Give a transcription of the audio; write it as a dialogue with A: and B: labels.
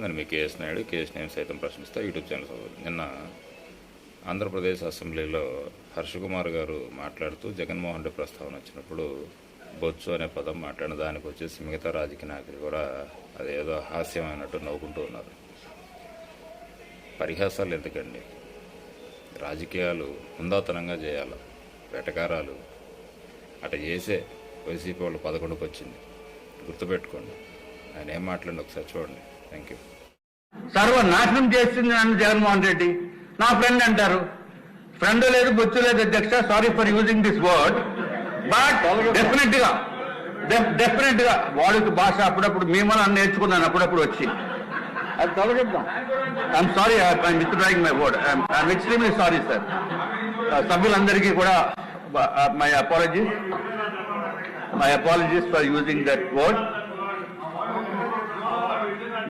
A: నేను మీ KS Naidu KS నేను సైతం ప్రశ్నిస్తా యూట్యూబ్ ఛానల్ చదవాలి నిన్న ఆంధ్రప్రదేశ్ అసెంబ్లీలో హర్షకుమార్ గారు మాట్లాడుతూ జగన్మోహన్ రెడ్డి ప్రస్తావన వచ్చినప్పుడు బొత్సు అనే పదం మాట్లాడిన దానికి వచ్చేసి మిగతా రాజకీయ నాయకులు కూడా అదేదో హాస్యమైనట్టు నవ్వుకుంటూ ఉన్నారు. పరిహాసాలు ఎందుకండి? రాజకీయాలు హుందాతనంగా చేయాలి? వెటకారాలు? అట చేసే వైసీపీ వాళ్ళు పదకొండుకు వచ్చింది గుర్తుపెట్టుకోండి. ఆయన ఏం మాట్లాడి ఒకసారి చూడండి. థ్యాంక్ యూ
B: సర్వనాశనం చేస్తుంది నన్ను జగన్మోహన్ రెడ్డి. నా ఫ్రెండ్ అంటారు. ఫ్రెండ్ లేదు బొచ్చు లేదు అధ్యక్ష sorry for using this word but డెఫినెట్గా డెఫినెట్గా వాడుక భాష అప్పుడప్పుడు మేమని నేర్చుకున్నాను అప్పుడప్పుడు వచ్చి. అది తొలగిద్దాం. I'm sorry I'm withdrawing my word I'm extremely sorry sir సభ్యులందరికీ కూడా my apologies my apologies for using that word